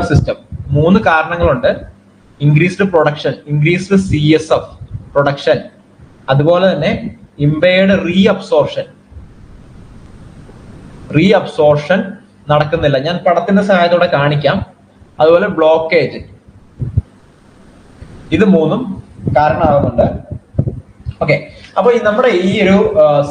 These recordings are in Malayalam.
സിസ്റ്റം മൂന്ന് കാരണങ്ങളുണ്ട്. Increased production increased C S F production അതുപോലെ തന്നെ impaired reabsorption reabsorption നടക്കുന്നില്ല. ഞാൻ പടത്തിന്റെ സഹായത്തോടെ കാണിക്കാം. അതുപോലെ ബ്ലോക്കേജ് ഇത് മൂന്നും കാരണമാകുന്നുണ്ട്. ഓക്കെ അപ്പൊ നമ്മുടെ ഈ ഒരു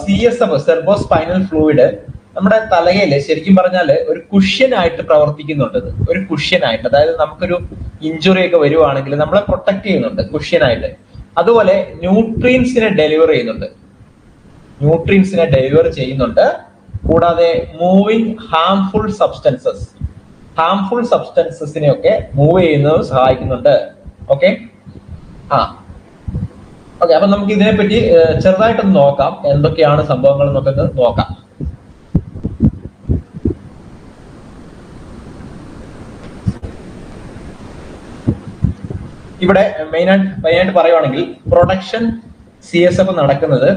C S F cerebrospinal fluid നമ്മുടെ തലയിൽ ശരിക്കും പറഞ്ഞാൽ ഒരു കുഷ്യൻ ആയിട്ട് പ്രവർത്തിക്കുന്നുണ്ട് ഒരു കുഷ്യൻ ആയിട്ട് അതായത് നമുക്കൊരു ഇഞ്ചുറി ഒക്കെ വരുവാണെങ്കിൽ നമ്മളെ പ്രൊട്ടക്ട് ചെയ്യുന്നുണ്ട് കുഷ്യൻ ആയിട്ട് അതുപോലെ ന്യൂട്രീൻസിനെ ഡെലിവർ ചെയ്യുന്നുണ്ട്. ന്യൂട്രീൻസിനെ ഡെലിവർ ചെയ്യുന്നുണ്ട്. കൂടാതെ മൂവിങ് ഹാംഫുൾ സബ്സ്റ്റൻസസ് ഹാംഫുൾ സബ്സ്റ്റൻസസിനെ ഒക്കെ മൂവ് ചെയ്യുന്നത് സഹായിക്കുന്നുണ്ട്. ഓക്കെ ആ. ഓക്കെ അപ്പൊ നമുക്ക് ഇതിനെ പറ്റി ചെറുതായിട്ടൊന്ന് നോക്കാം. എന്തൊക്കെയാണ് സംഭവങ്ങൾ എന്നൊക്കെ നോക്കാം. ഇവിടെ മെയിനായിട്ട് മെയിനായിട്ട് പറയുവാണെങ്കിൽ പ്രൊഡക്ഷൻ സി എസ് എഫ് നടക്കുന്നത്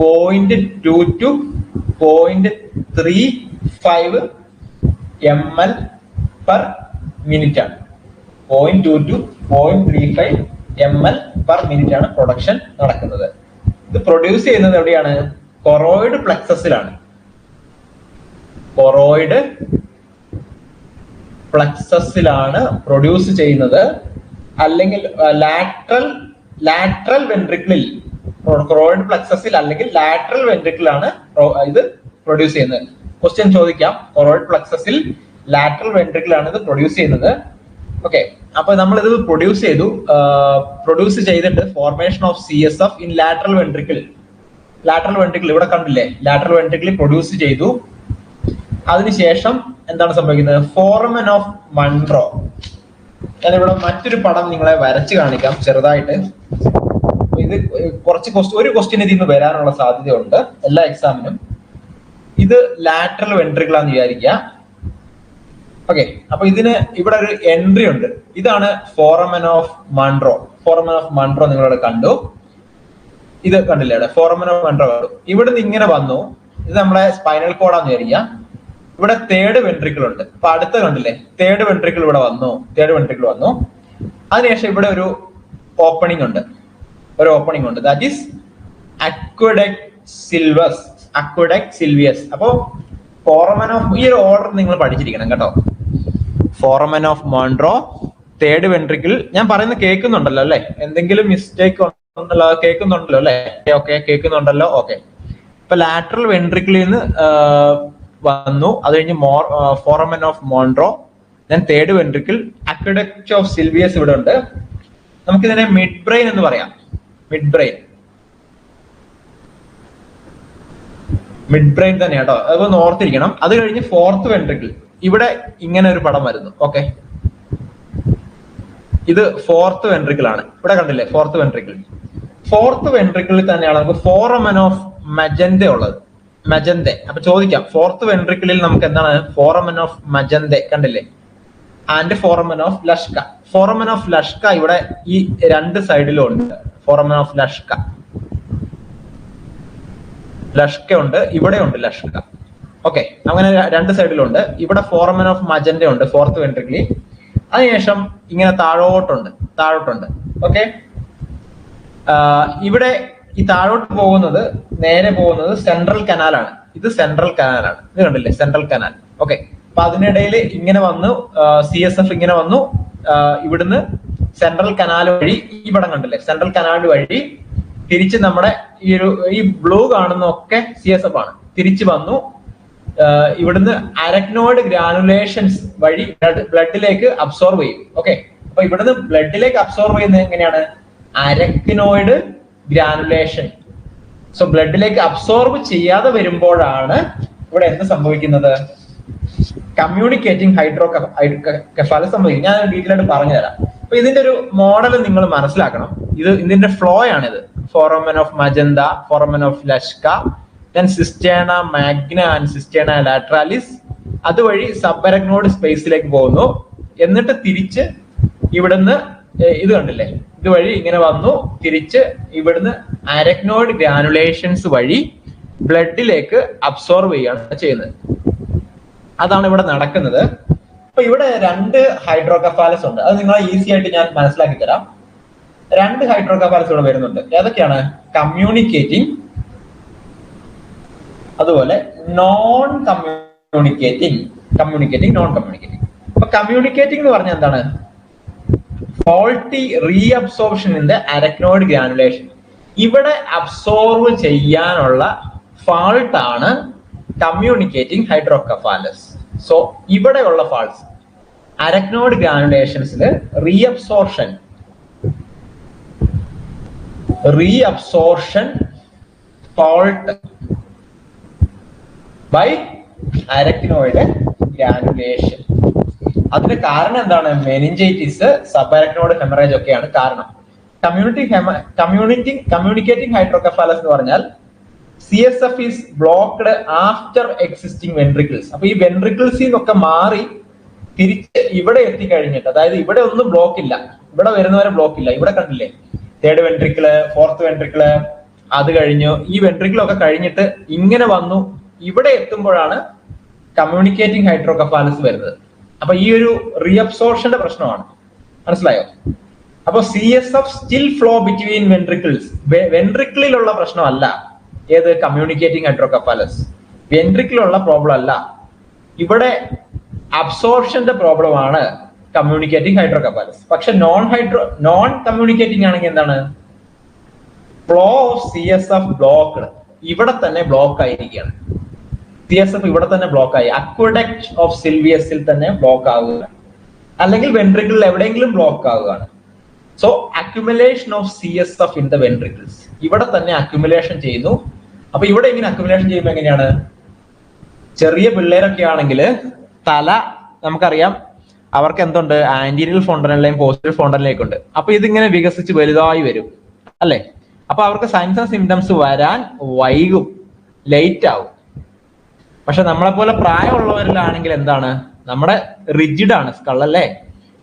point two two point three five M L per minute ആണ്. Point two two point three five M L per minute ആണ് പ്രൊഡക്ഷൻ നടക്കുന്നത്. ഇത് പ്രൊഡ്യൂസ് ചെയ്യുന്നത് എവിടെയാണ്? കൊറോയിഡ് പ്ലക്സസിലാണ് കൊറോയിഡ് പ്ലക്സസിലാണ് പ്രൊഡ്യൂസ് ചെയ്യുന്നത് അല്ലെങ്കിൽ ലാറ്ററൽ ലാറ്ററൽ വെൻട്രിക്കിളിൽ ക്രോയിഡ് പ്ലക്സസിൽ അല്ലെങ്കിൽ ലാറ്ററൽ വെൻട്രിക്കിളാണ് ഇത് പ്രൊഡ്യൂസ് ചെയ്യുന്നത്. ക്വസ്റ്റ്യൻ ചോദിക്കാം. ക്രോയിഡ് പ്ലക്സസിൽ ലാറ്ററൽ വെൻട്രിക്കിളാണ് ഇത് പ്രൊഡ്യൂസ് ചെയ്യുന്നത്. ഓക്കെ അപ്പൊ നമ്മൾ ഇത് പ്രൊഡ്യൂസ് ചെയ്തു. പ്രൊഡ്യൂസ് ചെയ്തിട്ട് formation of C S F in lateral ventricle lateral ventricle ഇവിടെ കണ്ടില്ലേ? ലാറ്ററൽ വെൻട്രിക്കിൾ പ്രൊഡ്യൂസ് ചെയ്തു. അതിനുശേഷം എന്താണ് സംഭവിക്കുന്നത്? ഫോർമൻ ഓഫ് മൺട്രോ ഞാനിവിടെ മറ്റൊരു പടം നിങ്ങളെ വരച്ച് കാണിക്കാം ചെറുതായിട്ട്. ഇത് കുറച്ച് ക്വസ്റ്റ്യൻ ഒരു ക്വസ്റ്റ്യൻ ഇതിന്ന് വരാനുള്ള സാധ്യതയുണ്ട് എല്ലാ എക്സാമിനും ഇത് ലാറ്ററൽ വെൻട്രിക്കിളാന്ന് വിചാരിക്കുക. ഓക്കെ അപ്പൊ ഇതിന് ഇവിടെ ഒരു എൻട്രി ഉണ്ട്. ഇതാണ് foramen of Monro foramen of Monro നിങ്ങളിവിടെ കണ്ടു. ഇത് കണ്ടില്ലേ ഫോറമൻ ഓഫ് മൺട്രോ കണ്ടു ഇവിടുന്ന് ഇങ്ങനെ വന്നു. ഇത് നമ്മുടെ സ്പൈനൽ കോഡാന്ന് വിചാരിക്കുക. ഇവിടെ തേർഡ് വെൻട്രിക്കിൾ ഉണ്ട്. അപ്പൊ അടുത്ത കണ്ടില്ലേ? തേർഡ് വെൻട്രിക്കിൾ ഇവിടെ വന്നു. തേർഡ് വെൻട്രിക്കിൾ വന്നു. അതിനുശേഷം ഇവിടെ ഒരു ഓപ്പണിംഗ് ഉണ്ട്. ഒരു ഓപ്പണിംഗ് ഉണ്ട്. ദാറ്റ് ഈസ് അക്വഡക് സിൽവസ് അക്വഡക് സിൽവിയസ് അപ്പോ ഫോറമൻ ഓഫ് ഈ ഒരു ഓർഡർ നിങ്ങൾ പഠിച്ചിരിക്കണം കേട്ടോ. Foramen of Monro third ventricle ഞാൻ പറയുന്നത് കേൾക്കുന്നുണ്ടല്ലോ അല്ലെ? എന്തെങ്കിലും മിസ്റ്റേക്ക് ഉണ്ടല്ലോ? കേൾക്കുന്നുണ്ടല്ലോ അല്ലെ? ഓക്കെ കേൾക്കുന്നുണ്ടല്ലോ? ഓക്കെ ഇപ്പൊ ലാറ്ററൽ വെൻട്രിക്കിളിൽ നിന്ന് വന്നു. അത് കഴിഞ്ഞ് മോർ ഫോറമൻ ഓഫ് മോൺട്രോ ഞാൻ third ventricle aqueduct of Sylvius ഇവിടെ ഉണ്ട്. നമുക്കിതിനെ മിഡ് ബ്രെയിൻ എന്ന് പറയാം. മിഡ് ബ്രെയിൻ മിഡ് ബ്രെയിൻ തന്നെ കേട്ടോ അതൊന്ന് ഓർത്തിരിക്കണം. അത് കഴിഞ്ഞ് ഫോർത്ത് വെൻട്രിക്കിൾ ഇവിടെ ഇങ്ങനെ ഒരു പടം വരുന്നു. ഓക്കെ. ഇത് ഫോർത്ത് വെൻട്രിക്കിൾ ആണ് ഇവിടെ കണ്ടില്ലേ? ഫോർത്ത് വെൻട്രിക്കിൾ ഫോർത്ത് വെൻട്രിക്കിളിൽ തന്നെയാണ് നമുക്ക് ഫോറമൻ ഓഫ് മജന്ത ഉള്ളത്. മജന്തെ. അപ്പൊ ചോദിക്കാം ഫോർത്ത് വെൻട്രിക്കിളിൽ നമുക്ക് എന്താണ്? Foramen of Magendie. കണ്ടില്ലേ? And foramen of Luschka foramen of Luschka ഇവിടെ ഈ രണ്ട് സൈഡിലും ഉണ്ട്. ഫോറമൻ ഓഫ് ലഷ്ക ലഷ്ക ഉണ്ട് ഇവിടെ ഉണ്ട് ലഷ്ക ഓക്കെ അങ്ങനെ രണ്ട് സൈഡിലുണ്ട് ഇവിടെ ഫോറമൻ ഓഫ് മജന്റെ ഉണ്ട് ഫോർത്ത് വെൻട്രിക്കിളി അതിനുശേഷം ഇങ്ങനെ താഴോട്ടുണ്ട് താഴോട്ടുണ്ട്. ഓക്കെ ഇവിടെ ഈ താഴോട്ട് പോകുന്നത് നേരെ പോകുന്നത് സെൻട്രൽ കനാലാണ് ഇത് സെൻട്രൽ കനാലാണ് ഇത് കണ്ടില്ലേ? സെൻട്രൽ കനാൽ ഓക്കെ അപ്പൊ അതിനിടയിൽ ഇങ്ങനെ വന്നു സി എസ് എഫ് ഇങ്ങനെ വന്നു. ഇവിടുന്ന് സെൻട്രൽ കനാൽ വഴി ഈ പടം കണ്ടില്ലേ? സെൻട്രൽ കനാൽ വഴി തിരിച്ച് നമ്മുടെ ഈ ഒരു ഈ ബ്ലൂ കാണുന്നൊക്കെ സി എസ് എഫ് ആണ്. തിരിച്ചു വന്നു. ഇവിടുന്ന് അരക്നോയിഡ് ഗ്രാനുലേഷൻസ് വഴി ബ്ലഡിലേക്ക് അബ്സോർവ് ചെയ്യും. ഓക്കെ അപ്പൊ ഇവിടുന്ന് ബ്ലഡിലേക്ക് അബ്സോർവ് ചെയ്യുന്നത് എങ്ങനെയാണ്? അരക്നോയിഡ് ഗ്രാനുലേഷൻ സോ ബ്ലഡിലേക്ക് അബ്സോർബ് ചെയ്യാതെ വരുമ്പോഴാണ് ഇവിടെ എന്ത് സംഭവിക്കുന്നത്? കമ്മ്യൂണിക്കേറ്റിംഗ് ഹൈഡ്രോ കെഫാല സംഭവിക്കും. ഞാൻ ഡീറ്റെയിൽ ആയിട്ട് പറഞ്ഞുതരാം. അപ്പൊ ഇതിന്റെ ഒരു മോഡൽ നിങ്ങൾ മനസ്സിലാക്കണം. ഇത് ഇതിന്റെ ഫ്ലോ ആണിത്. Foramen of Magendie foramen of Luschka then cisterna magna and cisterna lateralis അതുവഴി സബ്ബരഗ്നോഡ് സ്പേസിലേക്ക് പോകുന്നു. എന്നിട്ട് തിരിച്ച് ഇവിടുന്ന് ഇത് കണ്ടില്ലേ? ഇതുവഴി ഇങ്ങനെ വന്നു. തിരിച്ച് ഇവിടുന്ന് അരക്നോയിഡ് ഗ്രാനുലേഷൻസ് വഴി ബ്ലഡിലേക്ക് അബ്സോർവ് ചെയ്യുകയാണ് ചെയ്യുന്നത്. അതാണ് ഇവിടെ നടക്കുന്നത്. അപ്പൊ ഇവിടെ രണ്ട് ഹൈഡ്രോകഫാലസ് ഉണ്ട്. അത് നിങ്ങളെ ഈസി ആയിട്ട് ഞാൻ മനസ്സിലാക്കി തരാം. രണ്ട് ഹൈഡ്രോകഫാലസ് ഇവിടെ വരുന്നുണ്ട്. ഏതൊക്കെയാണ്? കമ്മ്യൂണിക്കേറ്റിംഗ് അതുപോലെ non communicating communicating non communicating അപ്പൊ കമ്മ്യൂണിക്കേറ്റിംഗ് എന്ന് പറഞ്ഞാൽ എന്താണ്? Faulty reabsorption in the arachnoid granulation ഇവിടെ അബ്സോർവ് ചെയ്യാനുള്ള ഫാൾട്ട് ആണ് കമ്മ്യൂണിക്കേറ്റിംഗ് ഹൈഡ്രോകഫാലസ് സോ ഇവിടെയുള്ള false arachnoid ഗ്രാനുലേഷൻസിൽ reabsorption reabsorption fault by arachnoid granulation അതിന് കാരണം എന്താണ്? മെനിഞ്ചൈറ്റിസ് സബ് അരക്നോയിഡ് ഹെമറേജ് ഒക്കെയാണ് കാരണം. കമ്മ്യൂണിറ്റി ഹെമ കമ്മ്യൂണിറ്റി കമ്മ്യൂണിക്കേറ്റിംഗ് ഹൈഡ്രോകഫാലസ് എന്ന് പറഞ്ഞാൽ C S F is blocked after existing ventricles അപ്പൊ ഈ വെൻട്രിക്കിൾസിൽ നിന്നൊക്കെ മാറി തിരിച്ച് ഇവിടെ എത്തിക്കഴിഞ്ഞിട്ട് അതായത് ഇവിടെ ഒന്നും ബ്ലോക്ക് ഇല്ല. ഇവിടെ വരുന്നവരെ ബ്ലോക്ക് ഇല്ല. ഇവിടെ കണ്ടില്ലേ? തേർഡ് വെൻട്രിക്കിൾ ഫോർത്ത് വെൻട്രിക്കിൾ അത് കഴിഞ്ഞു. ഈ വെൻട്രിക്കിളൊക്കെ കഴിഞ്ഞിട്ട് ഇങ്ങനെ വന്നു. ഇവിടെ എത്തുമ്പോഴാണ് കമ്മ്യൂണിക്കേറ്റിംഗ് ഹൈഡ്രോകഫാലസ് വരുന്നത്. അപ്പൊ ഈ ഒരു റീഅബ്സോർഷന്റെ പ്രശ്നമാണ്. മനസ്സിലായോ? അപ്പൊ C S F still flow between ventricles വെൻട്രിക്കിളിലുള്ള പ്രശ്നമല്ല. ഏത്? കമ്മ്യൂണിക്കേറ്റിംഗ് ഹൈഡ്രോകപ്പാലസ് വെൻട്രിക്കിലുള്ള പ്രോബ്ലം അല്ല. ഇവിടെ അബ്സോർപ്ഷന്റെ പ്രോബ്ലം ആണ് കമ്മ്യൂണിക്കേറ്റിംഗ് ഹൈഡ്രോകപ്പാലസ് പക്ഷെ നോൺ ഹൈഡ്രോ നോൺ കമ്മ്യൂണിക്കേറ്റിംഗ് ആണെങ്കിൽ എന്താണ്? Flow of C S F block ഇവിടെ തന്നെ ബ്ലോക്ക് ആയിരിക്കുകയാണ്. എഫ് ഇവിടെ തന്നെ ബ്ലോക്ക് ആയി. അക്വഡക്ട് ഓഫ് സിൽവിയസിൽ തന്നെ ബ്ലോക്ക് ആവുകയാണ്. അല്ലെങ്കിൽ വെൻട്രിക്കിളിൽ എവിടെയെങ്കിലും ബ്ലോക്ക് ആവുകയാണ്. So accumulation of C S F in the ventricles ഇവിടെ തന്നെ അക്യുമുലേഷൻ ചെയ്യുന്നു. അപ്പൊ ഇവിടെ ഇങ്ങനെ അക്യുമുലേഷൻ ചെയ്യുമ്പോൾ എങ്ങനെയാണ്? ചെറിയ പിള്ളേരൊക്കെ ആണെങ്കിൽ തല നമുക്കറിയാം അവർക്ക് എന്തുണ്ട്? ആന്റീരിയൽ ഫോണ്ടനിലെയും പോസ്റ്റീരിയൽ ഫോണ്ടനിലേക്ക് ഉണ്ട്. അപ്പൊ ഇതിങ്ങനെ വികസിച്ച് വലുതായി വരും. അല്ലെ? അപ്പൊ അവർക്ക് സൈൻസ് ആൻഡ് സിംറ്റംസ് വരാൻ വൈകും. ലേറ്റ് ആവും. പക്ഷെ നമ്മളെ പോലെ പ്രായമുള്ളവരിലാണെങ്കിൽ എന്താണ്? നമ്മുടെ റിജിഡ് ആണ് സ്കൾ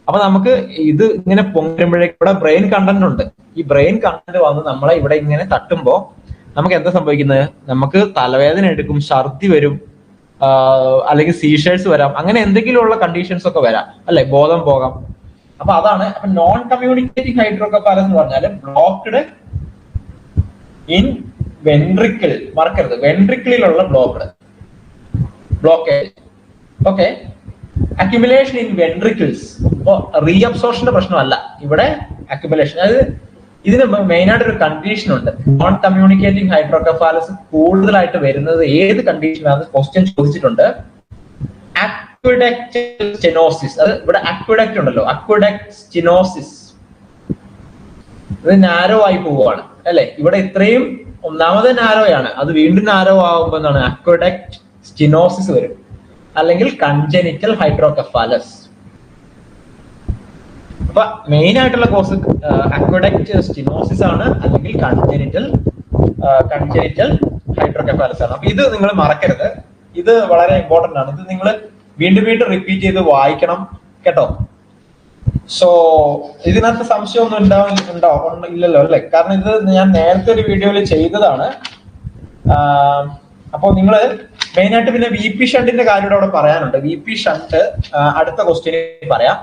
അപ്പൊ നമുക്ക് ഇത് ഇങ്ങനെ പൊങ്ങുമ്പോഴേക്കും ഇവിടെ ബ്രെയിൻ കണ്ടന്റ് ഉണ്ട്. ഈ ബ്രെയിൻ കണ്ടന്റ് വന്ന് നമ്മളെ ഇവിടെ ഇങ്ങനെ തട്ടുമ്പോ നമുക്ക് എന്താ സംഭവിക്കുന്നത്? നമുക്ക് തലവേദന എടുക്കും ഛർദി വരും അല്ലെങ്കിൽ സീഷേഴ്സ് വരാം. അങ്ങനെ എന്തെങ്കിലും ഉള്ള കണ്ടീഷൻസ് ഒക്കെ വരാം. അല്ലെ? ബോധം പോകാം. അപ്പൊ അതാണ് അപ്പൊ നോൺ കമ്മ്യൂണിക്കേറ്റിംഗ് ഹൈഡ്രോകപ്പാലസ് എന്ന് പറഞ്ഞാൽ ബ്ലോക്ക്ഡ് ഇൻ വെൻട്രിക്കിൾ മറക്കരുത്. വെൻട്രിക്കിളിലുള്ള blocked blockage okay accumulation in ventricles അപ്പോ റീഅബ്സോർഷന്റെ പ്രശ്നമല്ല. ഇവിടെ അക്യുമുലേഷൻ അതായത് ഇതിന് മെയിൻ ആയിട്ട് ഒരു കണ്ടീഷൻ ഉണ്ട്. നോൺ കമ്മ്യൂണിക്കേറ്റിംഗ് ഹൈഡ്രോകഫാലസ് കൂടുതലായിട്ട് വരുന്നത് ഏത് കണ്ടീഷനാണ് ക്വസ്റ്റ്യൻ ചോദിച്ചിട്ടുണ്ട്. അക്വിഡക്ട് സ്റ്റെനോസിസ് അത് ഇവിടെ അക്വിഡക്ട് ഉണ്ടല്ലോ. അക്വിഡക്ട് സ്റ്റെനോസിസ് ഇത് നാരോ ആയി പോവുകയാണ്. അല്ലെ? ഇവിടെ ഇത്രയും ഒന്നാമത് നാരോയാണ് അത് വീണ്ടും നാരോ ആവുമ്പോൾ എന്താണ്? അക്വഡക്റ്റ് സ്റ്റിനോസിസ് വരും. അല്ലെങ്കിൽ കൺജനിറ്റൽ ഹൈഡ്രോകഫാലസ് അപ്പൊ മെയിൻ ആയിട്ടുള്ള കോസ് അക്വഡക്റ്റ് സ്റ്റിനോസിസ് ആണ്. അല്ലെങ്കിൽ കൺജനിറ്റൽ കൺജനിറ്റൽ ഹൈഡ്രോകഫാലസ് ആണ്. അപ്പൊ ഇത് നിങ്ങൾ മറക്കരുത്. ഇത് വളരെ ഇമ്പോർട്ടന്റ് ആണ്. ഇത് നിങ്ങൾ വീണ്ടും വീണ്ടും റിപ്പീറ്റ് ചെയ്ത് വായിക്കണം കേട്ടോ. സോ ഇതിനകത്ത് സംശയമൊന്നും ഉണ്ടാവും ഉണ്ടോ? ഇല്ലല്ലോ അല്ലെ? കാരണം ഇത് ഞാൻ നേരത്തെ ഒരു വീഡിയോയിൽ ചെയ്തതാണ്. അപ്പോ നിങ്ങൾ മെയിൻ ആയിട്ട് പിന്നെ വി പി ഷണ്ടിന്റെ കാര്യം ഇവിടെ പറയാനുണ്ട്. വി പി ഷണ്ട് അടുത്ത ക്വസ്റ്റ്യനിൽ പറയാം.